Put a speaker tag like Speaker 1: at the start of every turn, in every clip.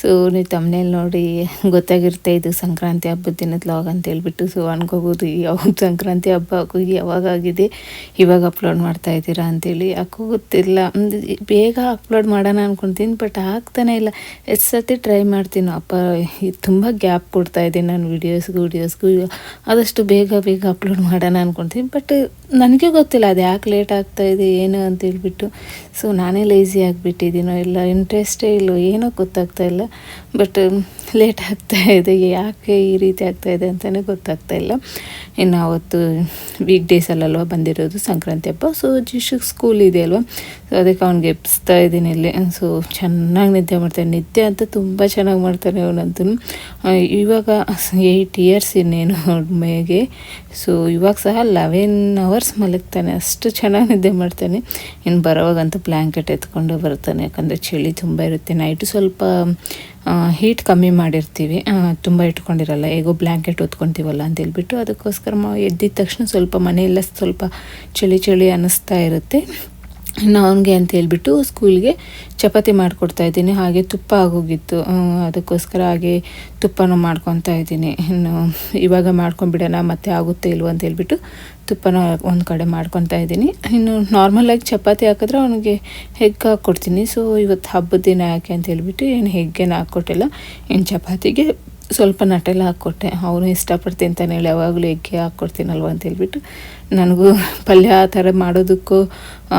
Speaker 1: so ನೀವು ತಮ್ಮನೇಲಿ ನೋಡಿ ಗೊತ್ತಾಗಿರುತ್ತೆ ಇದು ಸಂಕ್ರಾಂತಿ ಹಬ್ಬದ ದಿನದ ಲಾಗ್ ಅಂತ ಹೇಳ್ಬಿಟ್ಟು. ಸೊ ಅನ್ಕೋಬೋದು ಯಾವಾಗ ಸಂಕ್ರಾಂತಿ ಹಬ್ಬ ಆಗೋಗಿ ಯಾವಾಗ ಆಗಿದೆ, ಇವಾಗ ಅಪ್ಲೋಡ್ ಮಾಡ್ತಾ ಇದ್ದೀರಾ ಅಂತೇಳಿ. ಯಾಕೋ ಗೊತ್ತಿಲ್ಲ. ಬೇಗ ಅಪ್ಲೋಡ್ ಮಾಡೋಣ ಅನ್ಕೊತೀನಿ ಬಟ್ ಆಗ್ತಾನೆ ಇಲ್ಲ. ಎಷ್ಟು ಸತಿ ಟ್ರೈ ಮಾಡ್ತೀನಿ. ಅಪ್ಪ ತುಂಬ ಗ್ಯಾಪ್ ಕೊಡ್ತಾ ಇದ್ದೀನಿ ನಾನು ವೀಡಿಯೋಸ್ಗೂ ವೀಡಿಯೋಸ್ಗೂ ಆದಷ್ಟು ಬೇಗ ಬೇಗ ಅಪ್ಲೋಡ್ ಮಾಡೋಣ ಅನ್ಕೊತೀನಿ ಬಟ್ ನನಗೆ ಗೊತ್ತಿಲ್ಲ ಅದು ಯಾಕೆ ಲೇಟ್ ಆಗ್ತಾ ಇದೆ, ಏನು ಅಂತ ಹೇಳ್ಬಿಟ್ಟು. ಸೊ ನಾನೇ ಲೇಸಿ ಆಗಿಬಿಟ್ಟಿದ್ದೀನೋ. ಇಲ್ಲ ಇಂಟ್ರೆಸ್ಟೇ ಇಲ್ಲೋ, ಏನೋ ಗೊತ್ತಾಗ್ತಾ ಇಲ್ಲ. ಬಟ್ ಲೇಟ್ ಆಗ್ತಾ ಇದೆ. ಯಾಕೆ ಈ ರೀತಿ ಆಗ್ತಾ ಇದೆ ಅಂತಲೇ ಗೊತ್ತಾಗ್ತಾ ಇಲ್ಲ. ಇನ್ನು ಅವತ್ತು ವೀಕ್ ಡೇಸಲ್ಲಲ್ವ ಬಂದಿರೋದು ಸಂಕ್ರಾಂತಿ ಹಬ್ಬ. ಸೊ ಜಿಶುಗೆ ಸ್ಕೂಲ್ ಇದೆ ಅಲ್ವಾ? ಸೊ ಅದಕ್ಕೆ ಅವ್ನು ಗೆಪ್ಸ್ತಾ ಇದ್ದೀನಿ ಇಲ್ಲಿ. ಸೊ ಚೆನ್ನಾಗಿ ನಿದ್ದೆ ಮಾಡ್ತಾನೆ. ನಿದ್ದೆ ಅಂತ ತುಂಬ ಚೆನ್ನಾಗಿ ಮಾಡ್ತಾನೆ ಅವನಂತೂ. ಇವಾಗ ಏಯ್ಟ್ ಇಯರ್ಸ್ ಇನ್ನೇನು ಮೇಗೆ. ಸೊ ಇವಾಗ ಸಹ ಲೆವೆನ್ ಅವರ್ಸ್ ಮಲಗ್ತಾನೆ. ಅಷ್ಟು ಚೆನ್ನಾಗಿ ನಿದ್ದೆ ಮಾಡ್ತಾನೆ. ಇನ್ನು ಬರೋವಾಗಂತೂ ಬ್ಲ್ಯಾಂಕೆಟ್ ಎತ್ಕೊಂಡು ಬರ್ತಾನೆ ಯಾಕಂದರೆ ಚಳಿ ತುಂಬ ಇರುತ್ತೆ. ನೈಟು ಸ್ವಲ್ಪ ಹೀಟ್ ಕಮ್ಮಿ ಮಾಡಿರ್ತೀವಿ. ತುಂಬ ಇಟ್ಕೊಂಡಿರಲ್ಲ. ಹೇಗೋ ಬ್ಲ್ಯಾಂಕೆಟ್ ಹೊತ್ಕೊತೀವಲ್ಲ ಅಂತ ಹೇಳ್ಬಿಟ್ಟು ಅದಕ್ಕೋಸ್ಕರ ಎದ್ದಿದ ತಕ್ಷಣ ಸ್ವಲ್ಪ ಮನೆಯೆಲ್ಲ ಸ್ವಲ್ಪ ಚಳಿ ಚಳಿ ಅನ್ನಿಸ್ತಾ ಇರುತ್ತೆ. ಇನ್ನು ಅವನಿಗೆ ಅಂತ ಹೇಳ್ಬಿಟ್ಟು ಸ್ಕೂಲ್ಗೆ ಚಪಾತಿ ಮಾಡಿಕೊಡ್ತಾ ಇದ್ದೀನಿ. ಹಾಗೆ ತುಪ್ಪ ಆಗೋಗಿತ್ತು. ಅದಕ್ಕೋಸ್ಕರ ಹಾಗೆ ತುಪ್ಪನೂ ಮಾಡ್ಕೊತಾ ಇದ್ದೀನಿ. ಇನ್ನು ಇವಾಗ ಮಾಡ್ಕೊಂಬಿಡೋಣ ಮತ್ತೆ ಆಗುತ್ತೆ ಇಲ್ವ ಅಂತ ಹೇಳ್ಬಿಟ್ಟು ತುಪ್ಪನ ಒಂದು ಕಡೆ ಮಾಡ್ಕೊತಾ ಇದ್ದೀನಿ. ಇನ್ನು ನಾರ್ಮಲಾಗಿ ಚಪಾತಿ ಹಾಕಿದ್ರೆ ಅವನಿಗೆ ಹೆಗ್ ಹಾಕ್ಕೊಡ್ತೀನಿ. ಸೊ ಇವತ್ತು ಹಬ್ಬದ ದಿನ ಯಾಕೆ ಅಂತ ಹೇಳ್ಬಿಟ್ಟು ಏನು ಹೆಗ್ಗೇನು ಹಾಕ್ಕೊಟ್ಟಿಲ್ಲ. ಇನ್ನು ಚಪಾತಿಗೆ ಸ್ವಲ್ಪ ನಟೆಲ್ಲ ಹಾಕ್ಕೊಟ್ಟೆ. ಅವನು ಇಷ್ಟಪಡ್ತೀನಿ ತಿಂತಾನೆ ಹೇಳಿ, ಯಾವಾಗಲೂ ಎಗ್ಗೆ ಹಾಕ್ಕೊಡ್ತೀನಲ್ವ ಅಂತ ಹೇಳ್ಬಿಟ್ಟು ನನಗೂ ಪಲ್ಯ ಆ ಥರ ಮಾಡೋದಕ್ಕೂ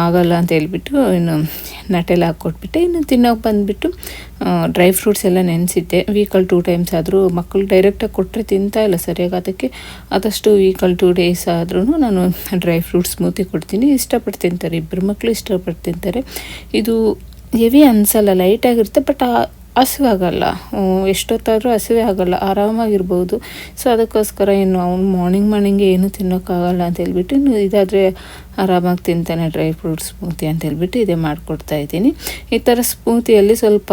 Speaker 1: ಆಗಲ್ಲ ಅಂತ ಹೇಳ್ಬಿಟ್ಟು ಇನ್ನು ನಟೆಲ್ಲ ಹಾಕ್ಕೊಟ್ಬಿಟ್ಟೆ. ಇನ್ನು ತಿನ್ನೋಕೆ ಬಂದುಬಿಟ್ಟು ಡ್ರೈ ಫ್ರೂಟ್ಸ್ ಎಲ್ಲ ನೆನೆಸಿದ್ದೆ ವೀಕಲ್ ಟೂ ಟೈಮ್ಸ್ ಆದರೂ ಮಕ್ಕಳು ಡೈರೆಕ್ಟಾಗಿ ಕೊಟ್ಟರೆ ತಿಂತಾ ಇಲ್ಲ ಸರಿಯಾಗಿ. ಅದಕ್ಕೆ ಆದಷ್ಟು ವೀಕಲ್ ಟೂ ಡೇಸ್ ಆದ್ರೂ ನಾನು ಡ್ರೈ ಫ್ರೂಟ್ಸ್ ಸ್ಮೂತಿ ಕೊಡ್ತೀನಿ. ಇಷ್ಟಪಟ್ಟು ತಿಂತಾರೆ ಇಬ್ಬರು ಮಕ್ಕಳು ಇಷ್ಟಪಟ್ಟು ತಿಂತಾರೆ ಇದು ಹೆವಿ ಅನಿಸಲ್ಲ ಲೈಟಾಗಿರುತ್ತೆ ಬಟ್ ಹಸಿವಾಗಲ್ಲ. ಎಷ್ಟೊತ್ತಾದರೂ ಹಸಿವೆ ಆಗಲ್ಲ, ಆರಾಮಾಗಿರ್ಬೋದು. ಸೊ ಅದಕ್ಕೋಸ್ಕರ ಏನು ಅವ್ನು ಮಾರ್ನಿಂಗ್ ಮಾರ್ನಿಂಗ್ ಏನು ತಿನ್ನೋಕ್ಕಾಗಲ್ಲ ಅಂತ ಹೇಳ್ಬಿಟ್ಟು ಇದಾದರೆ ಆರಾಮಾಗಿ ತಿಂತಾನೆ ಡ್ರೈ ಫ್ರೂಟ್ಸ್ ಸ್ಮೂತಿ ಅಂತ ಹೇಳ್ಬಿಟ್ಟು ಇದೇ ಮಾಡಿಕೊಡ್ತಾ ಇದ್ದೀನಿ. ಈ ಥರ ಸ್ಮೂತಿಯಲ್ಲಿ ಸ್ವಲ್ಪ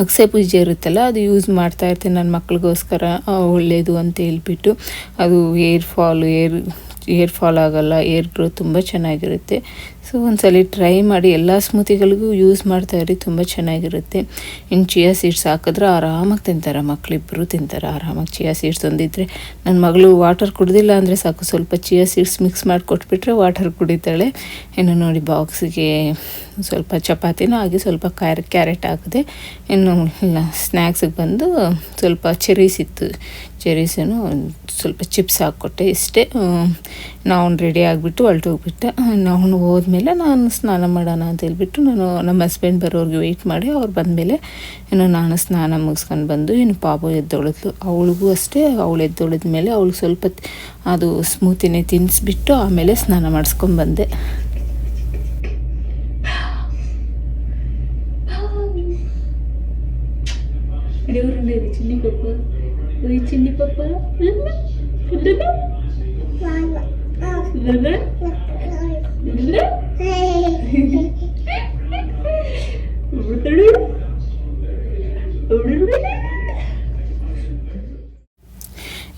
Speaker 1: ಅಗಸೆ ಪೂಜೆ ಇರುತ್ತಲ್ಲ, ಅದು ಯೂಸ್ ಮಾಡ್ತಾ ಇರ್ತೀನಿ ನನ್ನ ಮಕ್ಳಿಗೋಸ್ಕರ ಒಳ್ಳೆಯದು ಅಂತ ಹೇಳ್ಬಿಟ್ಟು. ಅದು air fall, air air fall ಆಗೋಲ್ಲ, ಏರ್ ಗ್ರೋತ್ ತುಂಬ ಚೆನ್ನಾಗಿರುತ್ತೆ. ಸೊ ಒಂದ್ಸಲ ಟ್ರೈ ಮಾಡಿ ಎಲ್ಲ ಸ್ಮೂತಿಗಳಿಗೂ ಯೂಸ್ ಮಾಡ್ತಾ ಇರಿ, ತುಂಬ ಚೆನ್ನಾಗಿರುತ್ತೆ. ಇನ್ನು ಚಿಯಾ ಸೀಡ್ಸ್ ಹಾಕಿದ್ರೆ ಆರಾಮಾಗಿ ತಿಂತಾರೆ ಮಕ್ಕಳಿಬ್ಬರು ತಿಂತಾರೆ, ಆರಾಮಾಗಿ ಚಿಯಾ ಸೀಡ್ಸ್ ಒಂದಿದ್ದರೆ ನನ್ನ ಮಗಳು ವಾಟರ್ ಕುಡ್ದಿಲ್ಲ ಅಂದರೆ ಸಾಕು, ಸ್ವಲ್ಪ ಚಿಯಾ ಸೀಡ್ಸ್ ಮಿಕ್ಸ್ ಮಾಡಿ ಕೊಟ್ಬಿಟ್ರೆ ವಾಟರ್ ಕುಡಿತಾಳೆ. ಇನ್ನು ನೋಡಿ ಬಾಕ್ಸಿಗೆ ಸ್ವಲ್ಪ ಚಪಾತಿನೂ ಹಾಗೆ ಸ್ವಲ್ಪ ಕ್ಯಾರೆ ಕ್ಯಾರೆಟ್ ಹಾಕಿದೆ. ಇನ್ನು ಸ್ನ್ಯಾಕ್ಸಿಗೆ ಬಂದು ಸ್ವಲ್ಪ ಚೆರೀಸ್ ಇತ್ತು. ಚೆರೀಸನ್ನು ಸ್ವಲ್ಪ ಚಿಪ್ಸ್ ಹಾಕ್ಕೊಟ್ಟೆ. ಇಷ್ಟೇ ನಾವು ರೆಡಿ ಆಗಿಬಿಟ್ಟು ಹೊರಟೋಗ್ಬಿಟ್ಟೆ ನಾವು ಹೋದ್ಮೇಲೆ ನಾನು ಸ್ನಾನ ಮಾಡೋಣ ಅಂತ ಹೇಳ್ಬಿಟ್ಟು ನಾನು ನಮ್ಮ ಹಸ್ಬೆಂಡ್ ಬರೋರಿಗೆ ವೆಯ್ಟ್ ಮಾಡಿ ಅವ್ರು ಬಂದಮೇಲೆ ಇನ್ನು ನಾನು ಸ್ನಾನ ಮುಗಿಸ್ಕೊಂಡು ಬಂದು ಇನ್ನು ಪಾಪು ಎದ್ದೊಳಿದ್ಲು. ಅವಳಿಗೂ ಅಷ್ಟೇ, ಅವಳು ಎದ್ದೊಳಿದ ಮೇಲೆ ಅವಳು ಸ್ವಲ್ಪ ಅದು ಸ್ಮೂತಿನೇ ತಿನ್ನಿಸ್ಬಿಟ್ಟು ಆಮೇಲೆ ಸ್ನಾನ ಮಾಡಿಸ್ಕೊಂಡ್ಬಂದೆ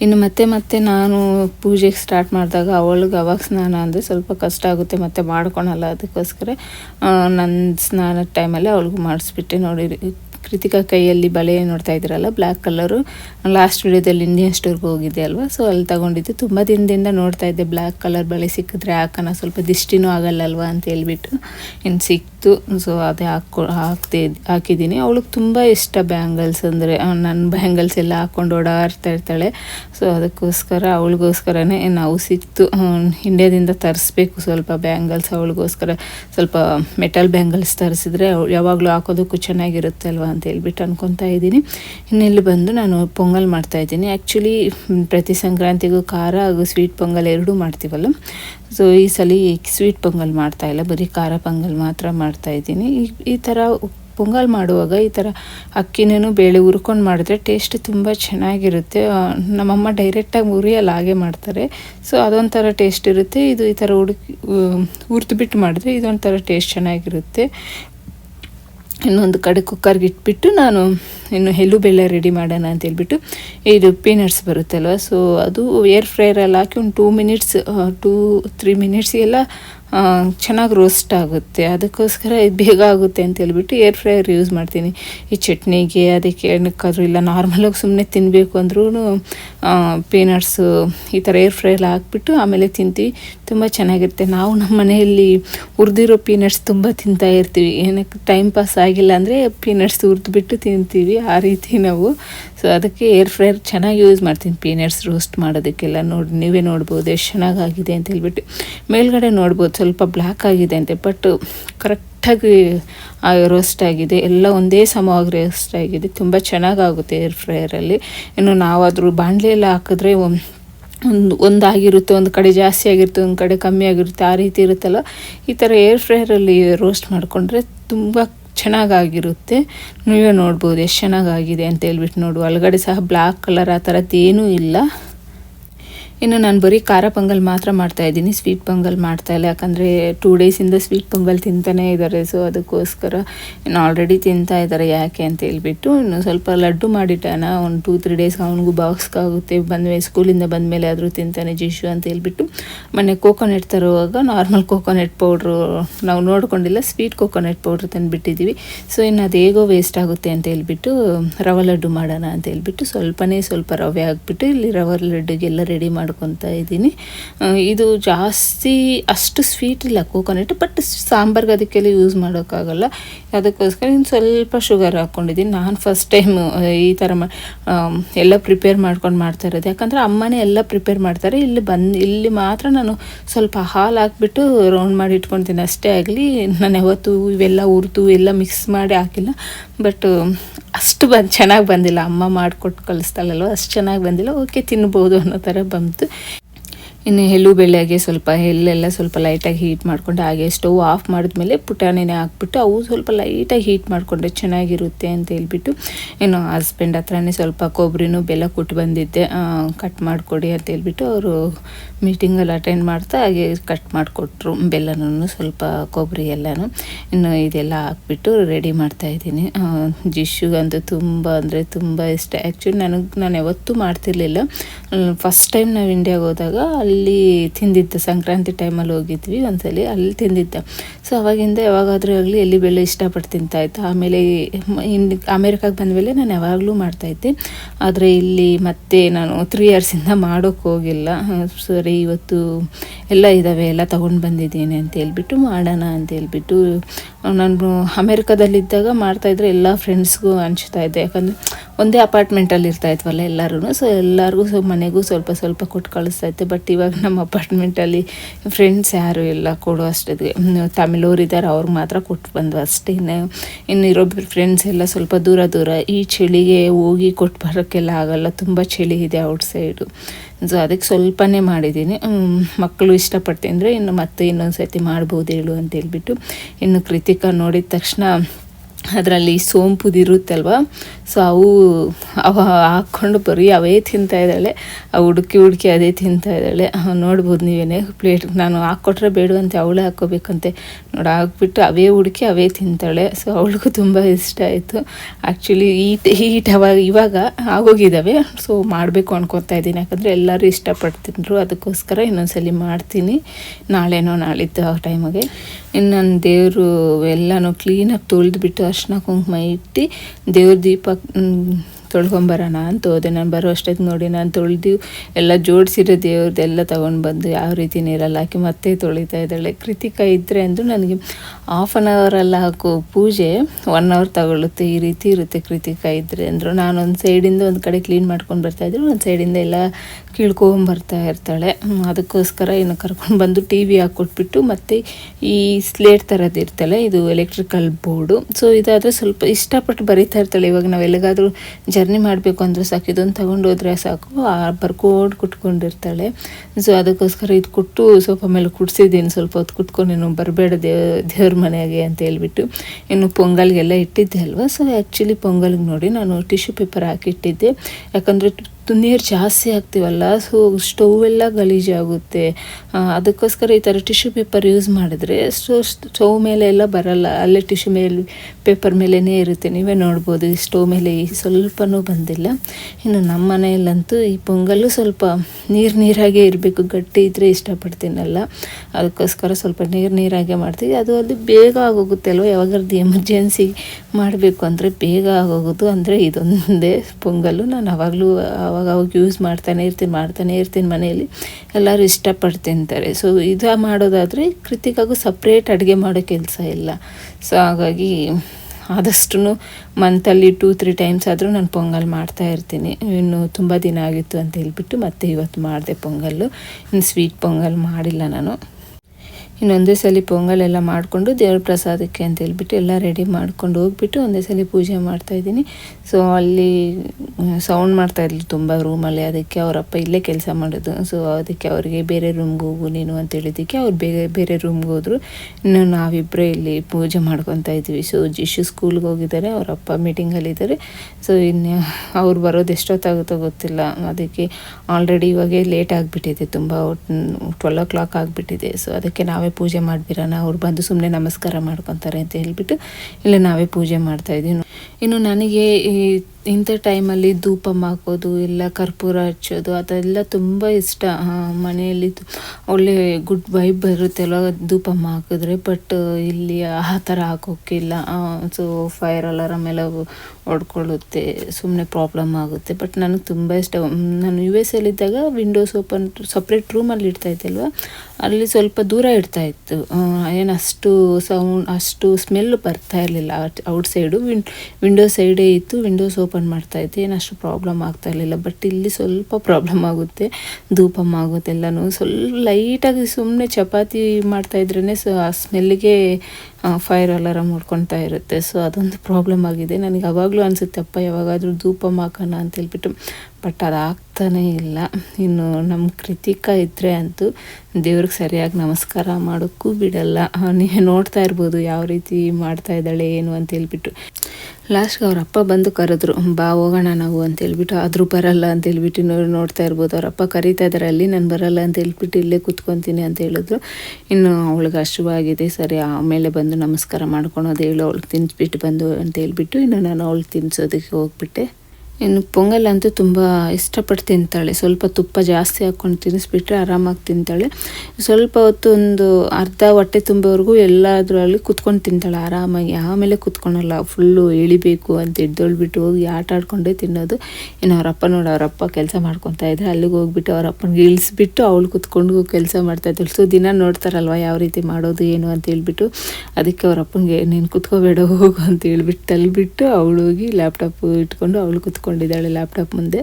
Speaker 1: ಇನ್ನು ಮತ್ತೆ ಮತ್ತೆ ನಾನು ಪೂಜೆಗೆ ಸ್ಟಾರ್ಟ್ ಮಾಡಿದಾಗ ಅವಳಿಗೆ ಅವಾಗ ಸ್ನಾನ ಅಂದರೆ ಸ್ವಲ್ಪ ಕಷ್ಟ ಆಗುತ್ತೆ, ಮತ್ತೆ ಮಾಡ್ಕೊಳಲ್ಲ ಅದಕ್ಕೋಸ್ಕರ ನನ್ನ ಸ್ನಾನದ ಟೈಮಲ್ಲಿ ಅವಳಿಗೂ ಮಾಡಿಸ್ಬಿಟ್ಟೆ ನೋಡಿ. ಕೃತಿಕಾ ಕೈಯಲ್ಲಿ ಬಳೆ ನೋಡ್ತಾ ಇದ್ರಲ್ಲ ಬ್ಲ್ಯಾಕ್ ಕಲರು ಲಾಸ್ಟ್ ವಿಡಿಯೋದಲ್ಲಿ ಇಂಡಿಯನ್ ಸ್ಟೋರ್ಗೆ ಹೋಗಿದ್ದೆ ಅಲ್ವಾ? ಸೊ ಅಲ್ಲಿ ತಗೊಂಡಿದ್ದೆ ತುಂಬ ದಿನದಿಂದ ನೋಡ್ತಾ ಇದ್ದೆ ಬ್ಲ್ಯಾಕ್ ಕಲರ್ ಬಳೆ ಸಿಕ್ಕಿದ್ರೆ ಹಾಕೋಣ, ಸ್ವಲ್ಪ ದಿಷ್ಟಿನೂ ಆಗಲ್ಲ ಅಲ್ವಾ ಅಂತ ಹೇಳಿಬಿಟ್ಟು. ಇನ್ನು ಸಿಕ್ತು ಸೊ ಅದೇ ಹಾಕೊ, ಹಾಕ್ದೆ, ಹಾಕಿದ್ದೀನಿ. ಅವಳಿಗೆ ತುಂಬ ಇಷ್ಟ ಬ್ಯಾಂಗಲ್ಸ್ ಅಂದರೆ ನನ್ನ ಬ್ಯಾಂಗಲ್ಸ್ ಎಲ್ಲ ಹಾಕ್ಕೊಂಡು ಓಡಾಡ್ತಾ ಇರ್ತಾಳೆ. ಸೊ ಅದಕ್ಕೋಸ್ಕರ ಅವಳಿಗೋಸ್ಕರನೇ ನಾವು ಸಿಕ್ತು. ಇಂಡಿಯಾದಿಂದ ತರಿಸ್ಬೇಕು ಸ್ವಲ್ಪ ಬ್ಯಾಂಗಲ್ಸ್, ಅವಳಿಗೋಸ್ಕರ ಸ್ವಲ್ಪ ಮೆಟಲ್ ಬ್ಯಾಂಗಲ್ಸ್ ತರಿಸಿದ್ರೆ ಯಾವಾಗಲೂ ಹಾಕೋದಕ್ಕೂ ಚೆನ್ನಾಗಿರುತ್ತೆ ಅಲ್ವಾ ಹೇಳ್ಬಿಟ್ಟು ಅನ್ಕೊತಾ ಇದ್ದೀನಿ. ಇನ್ನೆಲ್ಲಿ ಬಂದು ನಾನು ಪೊಂಗಲ್ ಮಾಡ್ತಾಯಿದ್ದೀನಿ ಆ್ಯಕ್ಚುಲಿ ಪ್ರತಿ ಸಂಕ್ರಾಂತಿಗೂ ಖಾರ ಹಾಗೂ ಸ್ವೀಟ್ ಪೊಂಗಲ್ ಎರಡೂ ಮಾಡ್ತೀವಲ್ಲ. ಸೊ ಈ ಸಲ ಸ್ವೀಟ್ ಪೊಂಗಲ್ ಮಾಡ್ತಾಯಿಲ್ಲ ಬರೀ ಖಾರ ಪೊಂಗಲ್ ಮಾತ್ರ ಮಾಡ್ತಾಯಿದ್ದೀನಿ ಈ ಈ ಥರ ಪೊಂಗಲ್ ಮಾಡುವಾಗ ಈ ಥರ ಅಕ್ಕಿನೂ ಬೇಳೆ ಹುರ್ಕೊಂಡು ಮಾಡಿದ್ರೆ ಟೇಸ್ಟ್ ತುಂಬ ಚೆನ್ನಾಗಿರುತ್ತೆ. ನಮ್ಮಮ್ಮ ಡೈರೆಕ್ಟಾಗಿ ಉರಿಯಲ್ಲಿ ಹಾಗೆ ಮಾಡ್ತಾರೆ. ಸೊ ಅದೊಂಥರ ಟೇಸ್ಟ್ ಇರುತ್ತೆ. ಇದು ಈ ಥರ ಹುಡುಕಿ ಹುರಿದು ಬಿಟ್ಟು ಮಾಡಿದ್ರೆ ಇದೊಂಥರ ಟೇಸ್ಟ್ ಚೆನ್ನಾಗಿರುತ್ತೆ. ಇನ್ನೊಂದು ಕಡೆ ಕುಕ್ಕರ್ಗೆ ಇಟ್ಬಿಟ್ಟು ನಾನು ಇನ್ನು ಹೆಲ್ಲು ಬೆಲ್ಲ ರೆಡಿ ಮಾಡೋಣ ಅಂತ ಹೇಳ್ಬಿಟ್ಟು ಇದು ಪೀನಟ್ಸ್ ಬರುತ್ತಲ್ವ? ಸೊ ಅದು ಏರ್ ಫ್ರೈರಲ್ಲಿ ಹಾಕಿ ಒಂದು ಟೂ ಮಿನಿಟ್ಸ್ ಟೂ ತ್ರೀ ಮಿನಿಟ್ಸ್ಗೆಲ್ಲ ಚೆನ್ನಾಗಿ ರೋಸ್ಟ್ ಆಗುತ್ತೆ. ಅದಕ್ಕೋಸ್ಕರ ಇದು ಬೇಗ ಆಗುತ್ತೆ ಅಂತ ಹೇಳ್ಬಿಟ್ಟು ಏರ್ ಫ್ರೈಯರ್ ಯೂಸ್ ಮಾಡ್ತೀನಿ. ಈ ಚಟ್ನಿಗೆ, ಅದಕ್ಕೆ ಏನಕ್ಕಾದ್ರೂ ಇಲ್ಲ ನಾರ್ಮಲಾಗಿ ಸುಮ್ಮನೆ ತಿನ್ನಬೇಕು ಅಂದ್ರೂ ಪೀನಟ್ಸು ಈ ಥರ ಏರ್ ಫ್ರೈಯಲ್ಲಿ ಹಾಕ್ಬಿಟ್ಟು ಆಮೇಲೆ ತಿಂತೀವಿ. ತುಂಬ ಚೆನ್ನಾಗಿರುತ್ತೆ. ನಾವು ನಮ್ಮ ಮನೆಯಲ್ಲಿ ಹುರಿದಿರೋ ಪೀನಟ್ಸ್ ತುಂಬ ತಿಂತಾ ಇರ್ತೀವಿ. ಏನಕ್ಕೆ ಟೈಮ್ ಪಾಸ್ ಆಗಿಲ್ಲ ಅಂದರೆ ಪೀನಟ್ಸ್ ಹುರಿದ್ಬಿಟ್ಟು ತಿಂತೀವಿ. ಆ ರೀತಿ ನಾವು. ಸೊ ಅದಕ್ಕೆ ಏರ್ ಫ್ರೈಯರ್ ಚೆನ್ನಾಗಿ ಯೂಸ್ ಮಾಡ್ತೀನಿ. ಪೀನಟ್ಸ್ ರೋಸ್ಟ್ ಮಾಡೋದಕ್ಕೆಲ್ಲ ನೋಡಿ, ನೀವೇ ನೋಡ್ಬೋದು. ಎಷ್ಟು ಚೆನ್ನಾಗಾಗಿದೆ ಅಂತ ಹೇಳ್ಬಿಟ್ಟು. ಮೇಲ್ಗಡೆ ನೋಡ್ಬೋದು. ಸ್ವಲ್ಪ ಬ್ಲ್ಯಾಕ್ ಆಗಿದೆ ಅಂತೆ ಬಟ್ ಕರೆಕ್ಟಾಗಿ ರೋಸ್ಟ್ ಆಗಿದೆ. ಎಲ್ಲ ಒಂದೇ ಸಮವಾಗಿ ರೋಸ್ಟ್ ಆಗಿದೆ. ತುಂಬ ಚೆನ್ನಾಗಾಗುತ್ತೆ ಏರ್ ಫ್ರೈಯರಲ್ಲಿ ಇನ್ನು ನಾವಾದರೂ ಬಾಣಲೆ ಎಲ್ಲ ಹಾಕಿದ್ರೆ ಒಂದು ಒಂದು, ಒಂದಾಗಿರುತ್ತೆ, ಒಂದು ಕಡೆ ಜಾಸ್ತಿ ಆಗಿರುತ್ತೆ, ಒಂದು ಕಡೆ ಕಮ್ಮಿ ಆಗಿರುತ್ತೆ, ಆ ರೀತಿ ಇರುತ್ತಲ್ಲ? ಈ ಥರ ಏರ್ ಫ್ರೈಯರಲ್ಲಿ ರೋಸ್ಟ್ ಮಾಡಿಕೊಂಡ್ರೆ ತುಂಬ ಚೆನ್ನಾಗಾಗಿರುತ್ತೆ. ನೀವೇ ನೋಡ್ಬೋದು, ಎಷ್ಟು ಚೆನ್ನಾಗಾಗಿದೆ ಅಂತ ಹೇಳ್ಬಿಟ್ಟು ನೋಡು. ಒಳಗಡೆ ಸಹ ಬ್ಲ್ಯಾಕ್ ಕಲರ್ ಆ ಥರದ್ದೇನೂ ಇಲ್ಲ. ಇನ್ನು ನಾನು ಬರೀ ಖಾರ ಪೊಂಗಲ್ ಮಾತ್ರ ಮಾಡ್ತಾ ಇದ್ದೀನಿ. ಸ್ವೀಟ್ ಪೊಂಗಲ್ ಮಾಡ್ತಾ ಇಲ್ಲ. ಯಾಕಂದರೆ ಟೂ ಡೇಸಿಂದ ಸ್ವೀಟ್ ಪೊಂಗಲ್ ತಿಂತಾನೇ ಇದ್ದಾರೆ ಸೊ ಅದಕ್ಕೋಸ್ಕರ ಇನ್ನು ಆಲ್ರೆಡಿ ತಿಂತಾ ಇದ್ದಾರೆ ಯಾಕೆ ಅಂತ ಹೇಳ್ಬಿಟ್ಟು ಇನ್ನು ಸ್ವಲ್ಪ ಲಡ್ಡು ಮಾಡಿಟ್ಟಾನ. ಒಂದು ಟೂ ತ್ರೀ ಡೇಸ್ ಅವನಿಗೂ ಬಾಕ್ಸ್ಗಾಗುತ್ತೆ ಬಂದ ಸ್ಕೂಲಿಂದ ಬಂದ ಮೇಲೆ ಆದರೂ ತಿಂತಾನೆ ಜಿಶು ಅಂತ ಹೇಳ್ಬಿಟ್ಟು ಮೊನ್ನೆ ಕೋಕೋನೆಟ್ ತರುವಾಗ ನಾರ್ಮಲ್ ಕೋಕೋನೆಟ್ ಪೌಡ್ರು ನಾವು ನೋಡ್ಕೊಂಡಿಲ್ಲ. ಸ್ವೀಟ್ ಕೋಕೋನೆಟ್ ಪೌಡ್ರ್ ತಂದುಬಿಟ್ಟಿದ್ದೀವಿ ಸೊ ಇನ್ನು ಅದು ಹೇಗೋ ವೇಸ್ಟ್ ಆಗುತ್ತೆ ಅಂತ ಹೇಳ್ಬಿಟ್ಟು ರವೆ ಲಡ್ಡು ಮಾಡೋಣ ಅಂತ ಹೇಳ್ಬಿಟ್ಟು ಸ್ವಲ್ಪನೇ ಸ್ವಲ್ಪ ರವೆ ಹಾಕ್ಬಿಟ್ಟು ಇಲ್ಲಿ ರವೆ ಲಡ್ಡುಗೆಲ್ಲ ರೆಡಿ ಮಾಡ್ಕೊತಾ ಇದ್ದೀನಿ. ಇದು ಜಾಸ್ತಿ ಅಷ್ಟು ಸ್ವೀಟ್ ಇಲ್ಲ ಕೋಕೋನಟ್ ಬಟ್ ಸಾಂಬಾರ್ಗೆ ಅದಕ್ಕೆಲ್ಲ ಯೂಸ್ ಮಾಡೋಕ್ಕಾಗಲ್ಲ. ಅದಕ್ಕೋಸ್ಕರ ಇನ್ನು ಸ್ವಲ್ಪ ಶುಗರ್ ಹಾಕ್ಕೊಂಡಿದ್ದೀನಿ ನಾನು ಫಸ್ಟ್ ಟೈಮ್ ಈ ಥರ ಎಲ್ಲ ಪ್ರಿಪೇರ್ ಮಾಡ್ಕೊಂಡು ಮಾಡ್ತಾ ಇರೋದು. ಯಾಕಂದರೆ ಅಮ್ಮನೇ ಎಲ್ಲ ಪ್ರಿಪೇರ್ ಮಾಡ್ತಾರೆ. ಇಲ್ಲಿ ಬಂದು, ಇಲ್ಲಿ ಮಾತ್ರ ನಾನು ಸ್ವಲ್ಪ ಹಾಲು ಹಾಕ್ಬಿಟ್ಟು ರೌಂಡ್ ಮಾಡಿ ಇಟ್ಕೊತೀನಿ. ಅಷ್ಟೇ ಆಗಲಿ, ನಾನು ಯಾವತ್ತೂ ಇವೆಲ್ಲ ಹುರಿದು, ಎಲ್ಲ ಮಿಕ್ಸ್ ಮಾಡಿ ಹಾಕಿಲ್ಲ. ಬಟ್ ಅಷ್ಟು ಬಂದು, ಚೆನ್ನಾಗಿ ಬಂದಿಲ್ಲ. ಅಮ್ಮ ಮಾಡಿಕೊಟ್ಟು ಕಲಿಸ್ತಾಳಲ್ವ ಅಷ್ಟು ಚೆನ್ನಾಗಿ ಬಂದಿಲ್ಲ. ಓಕೆ ತಿನ್ಬೋದು ಅನ್ನೋ ಥರ ಬಂತು. parte ಇನ್ನು ಎಳ್ಳು ಬೆಳೆಗೆ ಸ್ವಲ್ಪ ಎಳ್ಳೆಲ್ಲ ಸ್ವಲ್ಪ ಲೈಟಾಗಿ ಹೀಟ್ ಮಾಡಿಕೊಂಡು ಹಾಗೆ ಸ್ಟವ್ ಆಫ್ ಮಾಡಿದ್ಮೇಲೆ ಪುಟಾಣಿನೇ ಹಾಕ್ಬಿಟ್ಟು ಅವು ಸ್ವಲ್ಪ ಲೈಟಾಗಿ ಹೀಟ್ ಮಾಡಿಕೊಂಡ್ರೆ ಚೆನ್ನಾಗಿರುತ್ತೆ ಅಂತ ಹೇಳ್ಬಿಟ್ಟು ಇನ್ನು ಹಸ್ಬೆಂಡ್ ಹತ್ರನೇ ಸ್ವಲ್ಪ ಕೊಬ್ಬರಿನೂ ಬೆಲ್ಲ ಕೊಟ್ಟು ಬಂದಿದ್ದೆ ಕಟ್ ಮಾಡಿಕೊಡಿ ಅಂತ ಹೇಳ್ಬಿಟ್ಟು ಅವರು ಮೀಟಿಂಗಲ್ಲಿ ಅಟೆಂಡ್ ಮಾಡ್ತಾ ಹಾಗೆ ಕಟ್ ಮಾಡಿಕೊಟ್ರು ಬೆಲ್ಲನೂ ಸ್ವಲ್ಪ ಕೊಬ್ಬರಿ ಎಲ್ಲನೂ. ಇನ್ನು ಇದೆಲ್ಲ ಹಾಕ್ಬಿಟ್ಟು ರೆಡಿ ಮಾಡ್ತಾ ಇದ್ದೀನಿ. ಜಿಶುಗಂತೂ ತುಂಬ ಅಂದರೆ ತುಂಬ ಇಷ್ಟ. ಆ್ಯಕ್ಚುಲಿ ನನಗೆ, ನಾನು ಯಾವತ್ತೂ ಮಾಡ್ತಿರ್ಲಿಲ್ಲ. ಫಸ್ಟ್ ಟೈಮ್ ನಾವು ಇಂಡಿಯಾಗೆ ಹೋದಾಗ ತಿಂದಿದ್ದೆ ಸಂಕ್ರಾಂತಿ ಟೈಮಲ್ಲಿ ಹೋಗಿದ್ವಿ ಒಂದ್ಸಲಿ, ಅಲ್ಲಿ ತಿಂದಿದ್ದೆ. ಸೊ ಅವಾಗಿಂದ ಯಾವಾಗಾದರೂ ಆಗಲಿ ಎಲ್ಲಿ ಬೆಳೆ ಇಷ್ಟಪಟ್ಟು ತಿಂತಾ ಇತ್ತು ಆಮೇಲೆ ಇನ್ನು ಅಮೇರಿಕಾಗೆ ಬಂದಮೇಲೆ ನಾನು ಯಾವಾಗಲೂ ಮಾಡ್ತಾಯಿದ್ದೆ ಆದರೆ ಇಲ್ಲಿ ಮತ್ತೆ ನಾನು ತ್ರೀ ಇಯರ್ಸಿಂದ ಮಾಡೋಕ್ಕೆ ಹೋಗಿಲ್ಲ. ಸರಿ, ಇವತ್ತು ಎಲ್ಲ ಇದ್ದಾವೆ ಎಲ್ಲ ತೊಗೊಂಡು ಬಂದಿದ್ದೀನಿ ಅಂತ ಹೇಳ್ಬಿಟ್ಟು ಮಾಡೋಣ ಅಂತ ಹೇಳ್ಬಿಟ್ಟು ನಾನು ಅಮೇರಿಕಾದಲ್ಲಿದ್ದಾಗ ಮಾಡ್ತಾಯಿದ್ರೆ ಎಲ್ಲ ಫ್ರೆಂಡ್ಸ್ಗೂ ಹಂಚ್ತಾಯಿದ್ದೆ ಯಾಕಂದರೆ ಒಂದೇ ಅಪಾರ್ಟ್ಮೆಂಟಲ್ಲಿ ಇರ್ತಾ ಇದ್ವಲ್ಲ ಎಲ್ಲರೂ ಸೊ ಎಲ್ಲರಿಗೂ ಸೊ ಮನೆಗೂ ಸ್ವಲ್ಪ ಸ್ವಲ್ಪ ಕೊಟ್ಟು ಕಳಿಸ್ತಾ ಇತ್ತು. ಬಟ್ ಇವಾಗ ನಮ್ಮ ಅಪಾರ್ಟ್ಮೆಂಟಲ್ಲಿ ಫ್ರೆಂಡ್ಸ್ ಯಾರು ಇಲ್ಲ. ಕೊಡೋ ಅಷ್ಟೊತ್ತಿಗೆ ತಮಿಳವ್ರು ಇದ್ದಾರೆ ಅವ್ರಿಗೆ ಮಾತ್ರ ಕೊಟ್ಟು ಬಂದು ಅಷ್ಟೇ. ಇನ್ನು ಇನ್ನು ಇರೋ ಫ್ರೆಂಡ್ಸ್ ಎಲ್ಲ ಸ್ವಲ್ಪ ದೂರ ದೂರ. ಈ ಚಳಿಗೆ ಹೋಗಿ ಕೊಟ್ಟು ಬರೋಕ್ಕೆಲ್ಲ ಆಗಲ್ಲ. ತುಂಬ ಚಳಿ ಇದೆ ಔಟ್ ಸೈಡು ಸೊ ಅದಕ್ಕೆ ಸ್ವಲ್ಪನೇ ಮಾಡಿದ್ದೀನಿ. ಮಕ್ಕಳು ಇಷ್ಟಪಡ್ತೀನಿ ಅಂದರೆ ಇನ್ನು ಮತ್ತೆ ಇನ್ನೊಂದು ಸರ್ತಿ ಮಾಡ್ಬೋದು ಹೇಳು ಅಂತ ಹೇಳ್ಬಿಟ್ಟು. ಇನ್ನು ಕೃತಿಕಾ ನೋಡಿದ ತಕ್ಷಣ ಅದರಲ್ಲಿ ಸೋಂಪುದಿರುತ್ತಲ್ವ? ಸೊ ಅವು ಅವ ಹಾಕ್ಕೊಂಡು ಬರೀ ಅವೇ ತಿಂತಾ ಇದ್ದಾಳೆ. ಆ ಹುಡುಕಿ ಹುಡುಕಿ ಅದೇ ತಿಂತಾ ಇದ್ದಾಳೆ. ನೋಡ್ಬೋದು ನೀವೇನೆ ಪ್ಲೇಟ್ ನಾನು ಹಾಕ್ಕೊಟ್ರೆ ಬೇಡವಂತೆ ಅವಳೇ ಹಾಕ್ಕೋಬೇಕಂತೆ. ನೋಡಿ, ಹಾಕ್ಬಿಟ್ಟು ಅವೇ ಹುಡುಕಿ ಅವೇ ತಿಂತಾಳೆ. ಸೊ ಅವಳಿಗೂ ತುಂಬ ಇಷ್ಟ ಆಯಿತು. ಆ್ಯಕ್ಚುಲಿ ಈ ಈಟ್ ಅವಾಗ, ಇವಾಗ ಆಗೋಗಿದ್ದಾವೆ. ಸೊ ಮಾಡಬೇಕು ಅನ್ಕೊತಾ ಇದ್ದೀನಿ. ಯಾಕಂದರೆ ಎಲ್ಲರೂ ಇಷ್ಟಪಡ್ತಿದ್ರು. ತಿಂದರು ಅದಕ್ಕೋಸ್ಕರ ಇನ್ನೊಂದ್ಸಲಿ ಮಾಡ್ತೀನಿ. ನಾಳೆನೋ ನಾಳಿದ್ದು ಆ ಟೈಮಿಗೆ. ಇನ್ನು ನನ್ನ ದೇವರು ಎಲ್ಲನೂ ಕ್ಲೀನಾಗಿ ತೊಳೆದ್ಬಿಟ್ಟು ಅರ್ಶಿನ ಕುಂಕುಮ ಇಟ್ಟು ದೇವ್ರ ದೀಪ ತೊಳ್ಕೊಂಬರೋಣ ಅಂತ ಹೋದೆ. ನಾನು ಬರೋ ಅಷ್ಟೊತ್ತಿಗೆ ನೋಡಿ ನಾನು ತೊಳೆದು ಎಲ್ಲ ಜೋಡಿಸಿರೋ ದೇವ್ರದ್ದೆಲ್ಲ ತೊಗೊಂಡು ಬಂದು ಯಾವ ರೀತಿ ನೀರಲ್ಲಿ ಹಾಕಿ ಮತ್ತೆ ತೊಳಿತಾ ಇದ್ದಾಳೆ. ಕೃತಿಕ ಇದ್ದರೆ ಅಂದರೂ ನನಗೆ ಹಾಫ್ ಆನ್ ಅವರಲ್ಲಿ ಹಾಕೋ ಪೂಜೆ ಒನ್ ಅವರ್ ತಗೊಳ್ಳುತ್ತೆ. ಈ ರೀತಿ ಇರುತ್ತೆ ಕೃತಿಕ ಇದ್ದರೆ ಅಂದರು. ನಾನು ಒಂದು ಸೈಡಿಂದ ಒಂದು ಕಡೆ ಕ್ಲೀನ್ ಮಾಡ್ಕೊಂಡು ಬರ್ತಾಯಿದ್ರು ಒಂದು ಸೈಡಿಂದ ಎಲ್ಲ ಕೀಳ್ಕೊಂಬರ್ತಾ ಇರ್ತಾಳೆ. ಅದಕ್ಕೋಸ್ಕರ ಏನು ಕರ್ಕೊಂಡು ಬಂದು ಟಿ ವಿ ಹಾಕ್ಕೊಟ್ಬಿಟ್ಟು ಮತ್ತು ಈ ಸ್ಲೇಟ್ ಥರದ್ದು ಇರ್ತಲ್ಲ, ಇದು ಎಲೆಕ್ಟ್ರಿಕಲ್ ಬೋರ್ಡು ಸೊ ಇದಾದರೆ ಸ್ವಲ್ಪ ಇಷ್ಟಪಟ್ಟು ಬರೀತಾ ಇರ್ತಾಳೆ. ಇವಾಗ ನಾವು ಎಲ್ಲಿಗಾದರೂ ಜರ್ನಿ ಮಾಡಬೇಕು ಅಂದರೆ ಸಾಕು, ಇದೊಂದು ತಗೊಂಡು ಹೋದ್ರೆ ಸಾಕು. ಆ ಬರ್ಕೋಡ್ ಕುಟ್ಕೊಂಡಿರ್ತಾಳೆ. ಸೊ ಅದಕ್ಕೋಸ್ಕರ ಇದು ಕೊಟ್ಟು ಸ್ವಲ್ಪ ಮೇಲೆ ಕುಡಿಸಿದ್ದೀನಿ. ಸ್ವಲ್ಪ ಹೊತ್ತು ಕುಟ್ಕೊಂಡು ನೀನು ಬರಬೇಡ ದೇವ್ ದೇವ್ರ ಮನೆಗೆ ಅಂತ ಹೇಳ್ಬಿಟ್ಟು ಇನ್ನು ಪೊಂಗಲ್ಗೆಲ್ಲ ಇಟ್ಟಿದ್ದೆ ಅಲ್ವಾ? ಸೊ ಆ್ಯಕ್ಚುಲಿ ಪೊಂಗಲ್ಗೆ ನೋಡಿ ನಾನು ಟಿಶ್ಯೂ ಪೇಪರ್ ಹಾಕಿಟ್ಟಿದ್ದೆ. ಯಾಕಂದರೆ ನೀರು ಜಾಸ್ತಿ ಹಾಕ್ತೀವಲ್ಲ ಸೊ ಸ್ಟವ್ ಎಲ್ಲ ಗಲೀಜಾಗುತ್ತೆ ಅದಕ್ಕೋಸ್ಕರ ಈ ಥರ ಟಿಶ್ಯೂ ಪೇಪರ್ ಯೂಸ್ ಮಾಡಿದ್ರೆ ಸೊ ಸ್ಟವ್ ಮೇಲೆ ಎಲ್ಲ ಬರಲ್ಲ. ಅಲ್ಲೇ ಟಿಶ್ಯೂ ಮೇಲೆ ಪೇಪರ್ ಮೇಲೇ ಇರುತ್ತೆ. ನೀವೇ ನೋಡ್ಬೋದು, ಈ ಸ್ಟವ್ ಮೇಲೆ ಈ ಸ್ವಲ್ಪನೂ ಬಂದಿಲ್ಲ. ಇನ್ನು ನಮ್ಮ ಮನೆಯಲ್ಲಂತೂ ಈ ಪೊಂಗಲ್ಲು ಸ್ವಲ್ಪ ನೀರು ನೀರಾಗೆ ಇರಬೇಕು. ಗಟ್ಟಿ ಇದ್ದರೆ ಇಷ್ಟಪಡ್ತೀನಲ್ಲ. ಅದಕ್ಕೋಸ್ಕರ ಸ್ವಲ್ಪ ನೀರು ನೀರಾಗೆ ಮಾಡ್ತೀವಿ. ಅದು ಅಲ್ಲಿ ಬೇಗ ಆಗೋಗುತ್ತೆ ಅಲ್ವ? ಯಾವಾಗಾದ್ರೂ ಎಮರ್ಜೆನ್ಸಿ ಮಾಡಬೇಕು ಅಂದರೆ ಬೇಗ ಆಗೋಗೋದು ಅಂದರೆ ಇದೊಂದೇ ಪೊಂಗಲ್ಲು. ನಾನು ಅವಾಗಲೂ ಅವಾಗ ಅವಾಗ ಯೂಸ್ ಮಾಡ್ತಾನೆ ಇರ್ತೀನಿ ಮಾಡ್ತಾನೆ ಇರ್ತೀನಿ ಮನೆಯಲ್ಲಿ, ಎಲ್ಲರೂ ಇಷ್ಟಪಟ್ಟು ತಿಂತಾರೆ. ಸೊ ಇದು ಮಾಡೋದಾದರೆ ಕೃತಿಕಾಗೂ ಸಪ್ರೇಟ್ ಅಡುಗೆ ಮಾಡೋ ಕೆಲಸ ಇಲ್ಲ. ಸೊ ಹಾಗಾಗಿ ಆದಷ್ಟು ಮಂತಲ್ಲಿ ಟೂ ತ್ರೀ ಟೈಮ್ಸ್ ಆದರೂ ನಾನು ಪೊಂಗಲ್ ಮಾಡ್ತಾ ಇರ್ತೀನಿ. ಇನ್ನು ತುಂಬ ದಿನ ಆಗಿತ್ತು ಅಂತ ಹೇಳ್ಬಿಟ್ಟು ಮತ್ತೆ ಇವತ್ತು ಮಾಡಿದೆ ಪೊಂಗಲ್ಲು. ಇನ್ನು ಸ್ವೀಟ್ ಪೊಂಗಲ್ ಮಾಡಿಲ್ಲ ನಾನು. ಇನ್ನೊಂದೇ ಸಲ ಪೊಂಗಲ್ ಎಲ್ಲ ಮಾಡಿಕೊಂಡು ದೇವ್ರ ಪ್ರಸಾದಕ್ಕೆ ಅಂತ ಹೇಳ್ಬಿಟ್ಟು ಎಲ್ಲ ರೆಡಿ ಮಾಡ್ಕೊಂಡು ಹೋಗ್ಬಿಟ್ಟು ಒಂದೇ ಸಲ ಪೂಜೆ ಮಾಡ್ತಾಯಿದ್ದೀನಿ ಸೊ ಅಲ್ಲಿ ಸೌಂಡ್ ಮಾಡ್ತಾಯಿದ್ಲು ತುಂಬ ರೂಮಲ್ಲಿ ಅದಕ್ಕೆ ಅವರಪ್ಪ ಇಲ್ಲೇ ಕೆಲಸ ಮಾಡೋದು. ಸೊ ಅದಕ್ಕೆ ಅವರಿಗೆ ಬೇರೆ ರೂಮ್ಗೆ ಹೋಗು ನೀನು ಅಂತ ಹೇಳಿದ್ದಕ್ಕೆ ಅವ್ರು ಬೇರೆ ಬೇರೆ ರೂಮ್ಗೆ ಹೋದರು. ಇನ್ನು ನಾವಿಬ್ಬರೇ ಇಲ್ಲಿ ಪೂಜೆ ಮಾಡ್ಕೊತಾ ಇದ್ವಿ. ಸೊ ಜಿಶು ಸ್ಕೂಲ್ಗೆ ಹೋಗಿದ್ದಾರೆ. ಅವರಪ್ಪ ಮೀಟಿಂಗಲ್ಲಿದ್ದಾರೆ ಸೊ ಇನ್ನು ಅವ್ರು ಬರೋದು ಎಷ್ಟೊತ್ತಾಗುತ್ತೋ ಗೊತ್ತಿಲ್ಲ. ಅದಕ್ಕೆ ಆಲ್ರೆಡಿ ಇವಾಗೆ ಲೇಟ್ ಆಗಿಬಿಟ್ಟಿದೆ. ತುಂಬ ಟ್ವೆಲ್ ಓ ಕ್ಲಾಕ್ ಆಗಿಬಿಟ್ಟಿದೆ. ಸೊ ಅದಕ್ಕೆ ನಾವೇ ಪೂಜೆ ಮಾಡಿಬಿರೋಣ ಅವ್ರು ಬಂದು ಸುಮ್ಮನೆ ನಮಸ್ಕಾರ ಮಾಡ್ಕೊತಾರೆ ಅಂತ ಹೇಳ್ಬಿಟ್ಟು ಇಲ್ಲ ನಾವೇ ಪೂಜೆ ಮಾಡ್ತಾ ಇದ್ದೀವಿ. ಇನ್ನು ನನಗೆ ಈ ಇಂಥ ಟೈಮಲ್ಲಿ ಧೂಪ ಹಾಕೋದು, ಇಲ್ಲ ಕರ್ಪೂರ ಹಚ್ಚೋದು, ಅದೆಲ್ಲ ತುಂಬ ಇಷ್ಟ. ಮನೆಯಲ್ಲಿ ಒಳ್ಳೆ ಗುಡ್ ವೈಬ್ ಬರುತ್ತೆ ಅಲ್ವ ಧೂಪ ಹಾಕಿದ್ರೆ. ಬಟ್ ಇಲ್ಲಿ ಆ ಥರ ಹಾಕೋಕ್ಕಿಲ್ಲ ಸೊ ಫೈರ್ ಅಲಾರಮ್ ಎಲ್ಲ ಹೊಡ್ಕೊಳ್ಳುತ್ತೆ ಸುಮ್ಮನೆ ಪ್ರಾಬ್ಲಮ್ ಆಗುತ್ತೆ. ಬಟ್ ನನಗೆ ತುಂಬ ಇಷ್ಟ. ನಾನು ಯು ಎಸ್ ಅಲ್ಲಿದ್ದಾಗ ವಿಂಡೋಸ್ ಓಪನ್ ಸಪ್ರೇಟ್ ರೂಮಲ್ಲಿ ಇಡ್ತಾ ಅಲ್ವಾ? ಅಲ್ಲಿ ಸ್ವಲ್ಪ ದೂರ ಇಡ್ತಾ ಇತ್ತು. ಏನು ಅಷ್ಟು ಸೌಂಡ್ ಅಷ್ಟು ಸ್ಮೆಲ್ ಬರ್ತಾ ಇರಲಿಲ್ಲ. ಔಟ್ ಸೈಡು ವಿಂಡೋ ಸೈಡೇ ಇತ್ತು ವಿಂಡೋಸ್ ಓಪನ್ ಮಾಡ್ತಾ ಇದ್ದೆ ಏನು ಅಷ್ಟು ಪ್ರಾಬ್ಲಮ್ ಆಗ್ತಾ ಇರಲಿಲ್ಲ. ಬಟ್ ಇಲ್ಲಿ ಸ್ವಲ್ಪ ಪ್ರಾಬ್ಲಮ್ ಆಗುತ್ತೆ ಧೂಪ ಆಗುತ್ತೆ ಎಲ್ಲನೂ. ಸ್ವಲ್ಪ ಲೈಟಾಗಿ ಸುಮ್ಮನೆ ಚಪಾತಿ ಮಾಡ್ತಾ ಇದ್ರೇ ಸೊ ಆ ಸ್ಮೆಲ್ಲಿಗೆ ಫೈರ್ ಅಲಾರಮ್ ಹೊಡ್ಕೊಳ್ತಾ ಇರುತ್ತೆ. ಸೊ ಅದೊಂದು ಪ್ರಾಬ್ಲಮ್ ಆಗಿದೆ. ನನಗೆ ಅವಾಗಲೂ ಅನಿಸುತ್ತಪ್ಪ ಯಾವಾಗಾದರೂ ಧೂಪ ಹಾಕೋಣ ಅಂತ ಹೇಳ್ಬಿಟ್ಟು. ಬಟ್ ಅದು ಆಗ್ತಾನೇ ಇಲ್ಲ. ಇನ್ನು ನಮ್ಮ ಕೃತಿಕಾ ಇದ್ದರೆ ಅಂತೂ ದೇವ್ರಿಗೆ ಸರಿಯಾಗಿ ನಮಸ್ಕಾರ ಮಾಡೋಕ್ಕೂ ಬಿಡಲ್ಲ. ನೀವು ನೋಡ್ತಾ ಇರ್ಬೋದು, ಯಾವ ರೀತಿ ಮಾಡ್ತಾ ಇದ್ದಾಳೆ, ಏನು ಅಂತ ಹೇಳ್ಬಿಟ್ಟು. ಲಾಸ್ಟ್ಗೆ ಅವ್ರ ಅಪ್ಪ ಬಂದು ಕರೆದ್ರು ಬಾ, ಹೋಗೋಣ ನಾವು, ಅಂತ ಹೇಳ್ಬಿಟ್ಟು, ಆದರೂ ಬರಲ್ಲ, ಅಂತ ಹೇಳ್ಬಿಟ್ಟು ನೋಡ್ತಾ ಇರ್ಬೋದು. ಅವ್ರ ಅಪ್ಪ ಕರೀತಾ ಇದ್ದಾರೆ ಅಲ್ಲಿ ನಾನು ಬರಲ್ಲ, ಅಂತ ಹೇಳ್ಬಿಟ್ಟು ಇಲ್ಲೇ ಕೂತ್ಕೊತೀನಿ ಅಂತ ಹೇಳಿದ್ರು. ಇನ್ನು ಅವಳಿಗೆ ಹಶುವಾಗಿದೆ ಸರಿ ಆಮೇಲೆ ಬಂದು ನಮಸ್ಕಾರ ಮಾಡ್ಕೊಳೋದು ಹೇಳು ಅವಳಿಗೆ ತಿನ್ನಿಸ್ಬಿಟ್ಟು ಬಂದು, ಅಂತ ಹೇಳ್ಬಿಟ್ಟು ಇನ್ನು ನಾನು ಅವಳಿಗೆ ತಿನ್ನಿಸೋದಕ್ಕೆ ಹೋಗ್ಬಿಟ್ಟೆ. ಇನ್ನು ಪೊಂಗಲ್ ಅಂತೂ ತುಂಬ ಇಷ್ಟಪಟ್ಟು ತಿಂತಾಳೆ. ಸ್ವಲ್ಪ ತುಪ್ಪ ಜಾಸ್ತಿ ಹಾಕ್ಕೊಂಡು ತಿನ್ನಿಸ್ಬಿಟ್ರೆ ಆರಾಮಾಗಿ ತಿಂತಾಳೆ. ಸ್ವಲ್ಪ ಹೊತ್ತು ಒಂದು ಅರ್ಧ ಹೊಟ್ಟೆ ತುಂಬೋವರೆಗೂ ಎಲ್ಲದರಲ್ಲಿ ಕುತ್ಕೊಂಡು ತಿಂತಾಳೆ ಆರಾಮಾಗಿ. ಆಮೇಲೆ ಕುತ್ಕೊಳಲ್ಲ, ಫುಲ್ಲು ಇಳಿಬೇಕು ಅಂತ ಎದ್ದೊಳ್ಬಿಟ್ಟು ಹೋಗಿ ಆಟ ಆಡ್ಕೊಂಡೇ ತಿನ್ನೋದು. ಇನ್ನು ಅವರಪ್ಪ ನೋಡಿ, ಅವರಪ್ಪ ಕೆಲಸ ಮಾಡ್ಕೊತಾ ಇದ್ರೆ ಅಲ್ಲಿಗೆ ಹೋಗ್ಬಿಟ್ಟು ಅವರಪ್ಪನಿಗೆ ಇಳಿಸ್ಬಿಟ್ಟು ಅವಳು ಕುತ್ಕೊಂಡು ಕೆಲಸ ಮಾಡ್ತಾ ಇದ್ದಾಳೆ. ಸೊ, ದಿನ ನೋಡ್ತಾರಲ್ವ ಯಾವ ರೀತಿ ಮಾಡೋದು, ಏನು ಅಂತ ಹೇಳ್ಬಿಟ್ಟು. ಅದಕ್ಕೆ ಅವರಪ್ಪನಿಗೆ, ನೀನು ಕುತ್ಕೋಬೇಡ, ಹೋಗು ಅಂತ ಹೇಳ್ಬಿಟ್ಟು ತಲ್ಲಿಬಿಟ್ಟು ಅವಳು ಹೋಗಿ ಲ್ಯಾಪ್ಟಾಪು ಇಟ್ಕೊಂಡು ಅವಳು ಕುತ್ಕೊಂಡಿದ್ದಾಳೆ ಲ್ಯಾಪ್ಟಾಪ್ ಮುಂದೆ.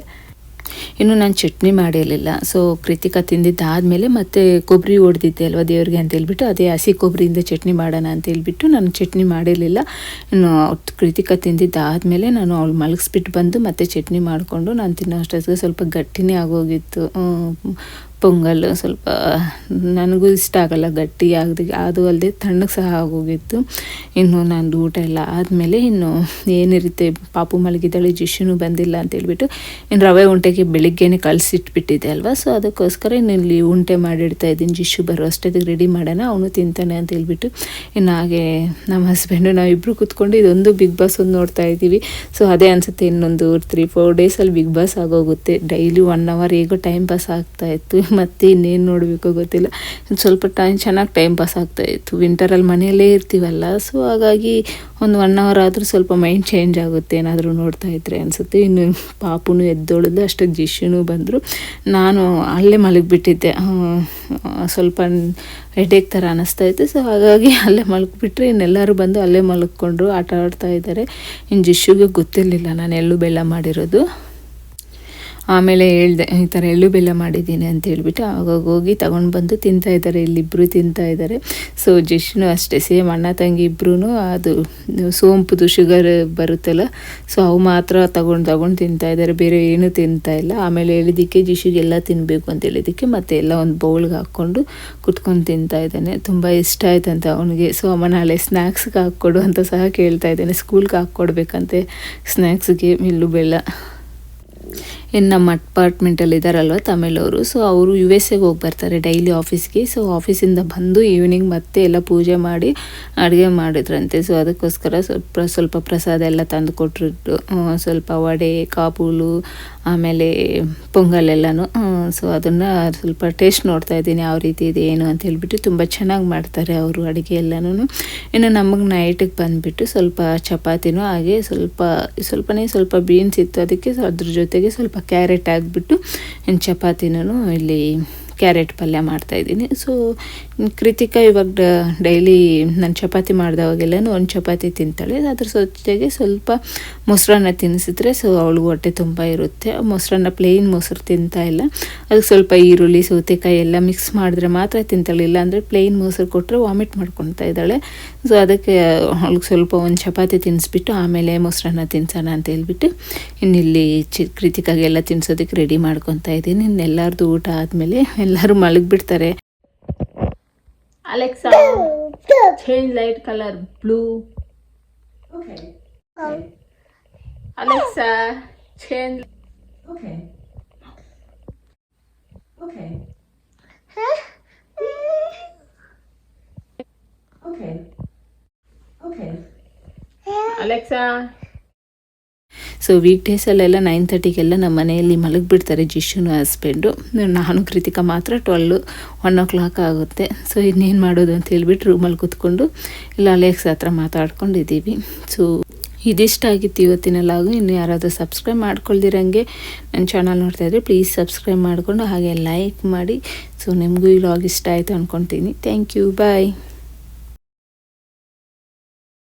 Speaker 1: ಇನ್ನು ನಾನು ಚಟ್ನಿ ಮಾಡಿರಲಿಲ್ಲ. ಸೊ ಕೃತಿಕಾ ತಿಂದಿದ್ದಾದಮೇಲೆ ಮತ್ತೆ ಕೊಬ್ಬರಿ ಹೊಡೆದಿದ್ದೆ ಅಲ್ವಾ ದೇವ್ರಿಗೆ ಅಂತ ಹೇಳ್ಬಿಟ್ಟು, ಅದೇ ಹಸಿ ಕೊಬ್ಬರಿಯಿಂದ ಚಟ್ನಿ ಮಾಡೋಣ ಅಂತ ಹೇಳ್ಬಿಟ್ಟು ನಾನು ಚಟ್ನಿ ಮಾಡಿರಲಿಲ್ಲ. ಇನ್ನು ಕೃತಿಕ ತಿಂದಿದ್ದಾದಮೇಲೆ ನಾನು ಅವಳು ಮಲಗಿಸ್ಬಿಟ್ಟು ಬಂದು ಮತ್ತೆ ಚಟ್ನಿ ಮಾಡಿಕೊಂಡು, ನಾನು ತಿನ್ನೋ ಅಷ್ಟೊತ್ತಿಗೆ ಸ್ವಲ್ಪ ಗಟ್ಟಿನೇ ಆಗೋಗಿತ್ತು. ಹ್ಮ್, ಪೊಂಗಲ್ ಸ್ವಲ್ಪ ನನಗೂ ಇಷ್ಟ ಆಗಲ್ಲ ಗಟ್ಟಿ ಆಗದೆ ಅದು ಅಲ್ಲದೆ ತಣ್ಣಗೆ ಸಹ ಆಗೋಗಿತ್ತು. ಇನ್ನು ನಾನು ಊಟ ಎಲ್ಲ ಆದಮೇಲೆ ಇನ್ನು ಏನಿರುತ್ತೆ ಪಾಪು ಮಲಗಿದ್ದಾಳೆ ಜಿಶುನು ಬಂದಿಲ್ಲ ಅಂತ ಹೇಳ್ಬಿಟ್ಟು ಇನ್ನು ರವೆ ಉಂಟೆಗೆ ಬೆಳಿಗ್ಗೆನೆ ಕಳಿಸಿಟ್ಬಿಟ್ಟಿದ್ದೆ ಅಲ್ವಾ? ಸೊ ಅದಕ್ಕೋಸ್ಕರ ಇನ್ನು ಇಲ್ಲಿ ಉಂಟೆ ಮಾಡಿಡ್ತಾ ಇದ್ದೀನಿ ಜಿಶು ಬರೋ ಅಷ್ಟೊತ್ತಿಗೆ ರೆಡಿ ಮಾಡೋಣ ಅವನು ತಿಂತಾನೆ ಅಂತ ಹೇಳ್ಬಿಟ್ಟು ಇನ್ನು ಹಾಗೆ ನಮ್ಮ ಹಸ್ಬೆಂಡು ನಾವಿಬ್ಬರು ಕೂತ್ಕೊಂಡು ಇದೊಂದು ಬಿಗ್ ಬಾಸ್ ಒಂದು ನೋಡ್ತಾ ಇದ್ದೀವಿ. ಸೊ ಅದೇ ಅನಿಸುತ್ತೆ ಇನ್ನೊಂದು ತ್ರೀ ಫೋರ್ ಡೇಸಲ್ಲಿ ಬಿಗ್ ಬಾಸ್ ಆಗೋಗುತ್ತೆ. ಡೈಲಿ ಒನ್ ಅವರ್ ಹೇಗೋ ಟೈಮ್ ಪಾಸ್ ಆಗ್ತಾ ಇತ್ತು. ಮತ್ತೆ ಇನ್ನೇನು ನೋಡಬೇಕೋ ಗೊತ್ತಿಲ್ಲ. ಸ್ವಲ್ಪ ಟೈಮ್ ಚೆನ್ನಾಗಿ ಟೈಮ್ ಪಾಸ್ ಆಗ್ತಾ ಇತ್ತು. ವಿಂಟರಲ್ಲಿ ಮನೆಯಲ್ಲೇ ಇರ್ತೀವಲ್ಲ ಸೊ ಹಾಗಾಗಿ ಒಂದು ಒನ್ ಅವರ್ ಆದರೂ ಸ್ವಲ್ಪ ಮೈಂಡ್ ಚೇಂಜ್ ಆಗುತ್ತೆ ಏನಾದರೂ ನೋಡ್ತಾ ಇದ್ರೆ ಅನಿಸುತ್ತೆ. ಇನ್ನು ಪಾಪುನು ಎದ್ದೊಳಿದ್ಲು ಅಷ್ಟಕ್ಕೆ ಜಿಶುನು ಬಂದರು. ನಾನು ಅಲ್ಲೇ ಮಲಗಿಬಿಟ್ಟಿದ್ದೆ. ಸ್ವಲ್ಪ ಹೆಡೇಕ್ ಥರ ಅನ್ನಿಸ್ತಾ ಇತ್ತು. ಸೊ ಹಾಗಾಗಿ ಅಲ್ಲೇ ಮಲಗಿಬಿಟ್ರೆ ಇನ್ನೆಲ್ಲರೂ ಬಂದು ಅಲ್ಲೇ ಮಲಗ್ಕೊಂಡ್ರು, ಆಟ ಆಡ್ತಾ ಇದ್ದಾರೆ. ಇನ್ನು ಜಿಶುಗೆ ಗೊತ್ತಿರಲಿಲ್ಲ ನಾನು ಎಳ್ಳು ಬೆಲ್ಲ ಮಾಡಿರೋದು. ಆಮೇಲೆ ಹೇಳ್ದೆ, ಈ ಥರ ಎಳ್ಳು ಬೆಲ್ಲ ಮಾಡಿದ್ದೀನಿ ಅಂತ ಹೇಳ್ಬಿಟ್ಟು ಆವಾಗ ಹೋಗಿ ತಗೊಂಡು ಬಂದು ತಿಂತಾ ಇದ್ದಾರೆ ಇಲ್ಲಿಬ್ಬರು ತಿಂತಾ ಇದ್ದಾರೆ. ಸೊ ಜಿಶ್ನು ಅಷ್ಟೇ ಸೇಮ್ ಅಣ್ಣ ತಂಗಿ ಇಬ್ಬರೂ ಅದು ಸೋಂಪುದು ಶುಗರ್ ಬರುತ್ತಲ್ಲ ಸೊ ಅವು ಮಾತ್ರ ತಗೊಂಡು ತಗೊಂಡು ತಿಂತಾ ಇದ್ದಾರೆ, ಬೇರೆ ಏನೂ ತಿಂತಾ ಇಲ್ಲ. ಆಮೇಲೆ ಹೇಳಿದ್ದಕ್ಕೆ ಜಿಶುಗೆಲ್ಲ ತಿನ್ನಬೇಕು ಅಂತ ಹೇಳಿದ್ದಕ್ಕೆ ಮತ್ತೆ ಎಲ್ಲ ಒಂದು ಬೌಲ್ಗೆ ಹಾಕ್ಕೊಂಡು ಕುತ್ಕೊಂಡು ತಿಂತಾ ಇದ್ದಾನೆ. ತುಂಬ ಇಷ್ಟ ಆಯ್ತಂತೆ ಅವನಿಗೆ. ಸೊ ಅಮ್ಮ ನಾಳೆ ಸ್ನ್ಯಾಕ್ಸ್ಗೆ ಹಾಕ್ಕೊಡು ಅಂತ ಸಹ ಕೇಳ್ತಾ ಇದ್ದಾನೆ. ಸ್ಕೂಲ್ಗೆ ಹಾಕ್ಕೊಡ್ಬೇಕಂತೆ ಸ್ನ್ಯಾಕ್ಸ್ಗೆ ಮಿಲ್ಲು ಬೆಲ್ಲ. ಇನ್ನು ನಮ್ಮ ಅಪಾರ್ಟ್ಮೆಂಟಲ್ಲಿ ಇದ್ದಾರಲ್ವ ತಮಿಳವರು ಸೊ ಅವರು ಯು ಎಸ್ ಎಗೆ ಹೋಗಿ ಬರ್ತಾರೆ ಡೈಲಿ ಆಫೀಸ್ಗೆ ಸೊ ಆಫೀಸಿಂದ ಬಂದು ಈವ್ನಿಂಗ್ ಮತ್ತೆ ಎಲ್ಲ ಪೂಜೆ ಮಾಡಿ ಅಡುಗೆ ಮಾಡಿದ್ರಂತೆ. ಸೊ ಅದಕ್ಕೋಸ್ಕರ ಸ್ವಲ್ಪ ಸ್ವಲ್ಪ ಪ್ರಸಾದ ಎಲ್ಲ ತಂದು ಕೊಟ್ಟರು ಸ್ವಲ್ಪ ವಡೆ, ಕಾಬೂಲು, ಆಮೇಲೆ ಪೊಂಗಲ್ ಎಲ್ಲನೂ. ಸೊ ಅದನ್ನು ಸ್ವಲ್ಪ ಟೇಸ್ಟ್ ನೋಡ್ತಾ ಇದ್ದೀನಿ ಯಾವ ರೀತಿ ಇದೆ, ಏನು ಅಂತ ಹೇಳಿಬಿಟ್ಟು ತುಂಬ ಚೆನ್ನಾಗಿ ಮಾಡ್ತಾರೆ ಅವರು ಅಡುಗೆ ಎಲ್ಲನೂ ಇನ್ನು ನಮಗೆ ನೈಟಿಗೆ ಬಂದುಬಿಟ್ಟು ಸ್ವಲ್ಪ ಚಪಾತಿನೂ ಹಾಗೆ ಸ್ವಲ್ಪ, ಸ್ವಲ್ಪನೇ ಸ್ವಲ್ಪ ಬೀನ್ಸ್ ಇತ್ತು, ಅದಕ್ಕೆ ಅದ್ರ ಜೊತೆಗೆ ಸ್ವಲ್ಪ ಕ್ಯಾರೆಟ್ ಹಾಕ್ಬಿಟ್ಟು ಚಪಾತಿನೂ ಇಲ್ಲಿ ಕ್ಯಾರೆಟ್ ಪಲ್ಯ ಮಾಡ್ತಾಯಿದ್ದೀನಿ ಸೊ ಕೃತಿಕಾ ಇವಾಗ ಡೈಲಿ ನಾನು ಚಪಾತಿ ಮಾಡಿದವಾಗೆಲ್ಲನೂ ಒಂದು ಚಪಾತಿ ತಿಂತಾಳೆ. ಅದ್ರ ಜೊತೆಗೆ ಸ್ವಲ್ಪ ಮೊಸರನ್ನ ತಿನ್ನಿಸಿದ್ರೆ ಸೊ, ಅವಳಿಗೆ ಹೊಟ್ಟೆ ತುಂಬ ಇರುತ್ತೆ. ಮೊಸರನ್ನ ಪ್ಲೇನ್ ಮೊಸರು ತಿಂತಾ ಇಲ್ಲ. ಅದಕ್ಕೆ ಸ್ವಲ್ಪ ಈರುಳ್ಳಿ, ಸೌತೆಕಾಯಿ ಎಲ್ಲ ಮಿಕ್ಸ್ ಮಾಡಿದ್ರೆ ಮಾತ್ರ ತಿಂತಾಳೆ. ಇಲ್ಲ ಅಂದರೆ ಪ್ಲೇನ್ ಮೊಸರು ಕೊಟ್ಟರೆ ವಾಮಿಟ್ ಮಾಡ್ಕೊತಾ ಇದ್ದಾಳೆ. ಸೊ ಅದಕ್ಕೆ ಅವಳಿಗೆ ಸ್ವಲ್ಪ ಒಂದು ಚಪಾತಿ ತಿನ್ನಿಸ್ಬಿಟ್ಟು ಆಮೇಲೆ ಮೊಸರನ್ನ ತಿನ್ಸೋಣ ಅಂತ ಹೇಳ್ಬಿಟ್ಟು ಇನ್ನಿಲ್ಲಿ ಚಿ, ಕೃತಿಕಾಗೆಲ್ಲ ತಿನ್ಸೋದಕ್ಕೆ ರೆಡಿ ಮಾಡ್ಕೊತಾ ಇದ್ದೀನಿ. ಇನ್ನೆಲ್ಲರದು ಊಟ ಆದಮೇಲೆ ಎಲ್ಲರೂ ಮಲಗಿಬಿಡ್ತಾರೆ. Alexa change light colour blue
Speaker 2: Okay.
Speaker 1: Alexa change
Speaker 2: Okay.
Speaker 1: So week ಡೇಸಲ್ಲೆಲ್ಲ nine ತರ್ಟಿಗೆಲ್ಲ ನಮ್ಮ ಮನೆಯಲ್ಲಿ ಮಲಗಿಬಿಡ್ತಾರೆ ಜಿಶುನು ಹಸ್ಬೆಂಡು ನಾನು ಕೃತಿಕ ಮಾತ್ರ ಟ್ವೆಲ್ಲು ಒನ್ ಓ ಕ್ಲಾಕ್ ಆಗುತ್ತೆ. ಸೊ ಇನ್ನೇನು ಮಾಡೋದು ಅಂತ ಹೇಳಿಬಿಟ್ಟು ರೂಮಲ್ಲಿ ಕೂತ್ಕೊಂಡು ಇಲ್ಲ ಅಲೆಕ್ಸ್ ಹತ್ರ ಮಾತಾಡ್ಕೊಂಡಿದ್ದೀವಿ. ಸೊ ಇದಿಷ್ಟ ಆಗಿತ್ತು ಇವತ್ತಿನ ಲಾಗು. ಇನ್ನು ಯಾರಾದರೂ ಸಬ್ಸ್ಕ್ರೈಬ್ ಮಾಡ್ಕೊಳ್ದಿರಂಗೆ ನನ್ನ ಚಾನಲ್ ನೋಡ್ತಾಯಿದ್ರೆ ಪ್ಲೀಸ್ ಸಬ್ಸ್ಕ್ರೈಬ್ ಮಾಡಿಕೊಂಡು ಹಾಗೆ ಲೈಕ್ ಮಾಡಿ. ಸೊ ನಿಮಗೂ ಈ ಲಾಗ್ ಇಷ್ಟ ಆಯಿತು ಅಂದ್ಕೊತೀನಿ ಥ್ಯಾಂಕ್ ಯು ಬಾಯ್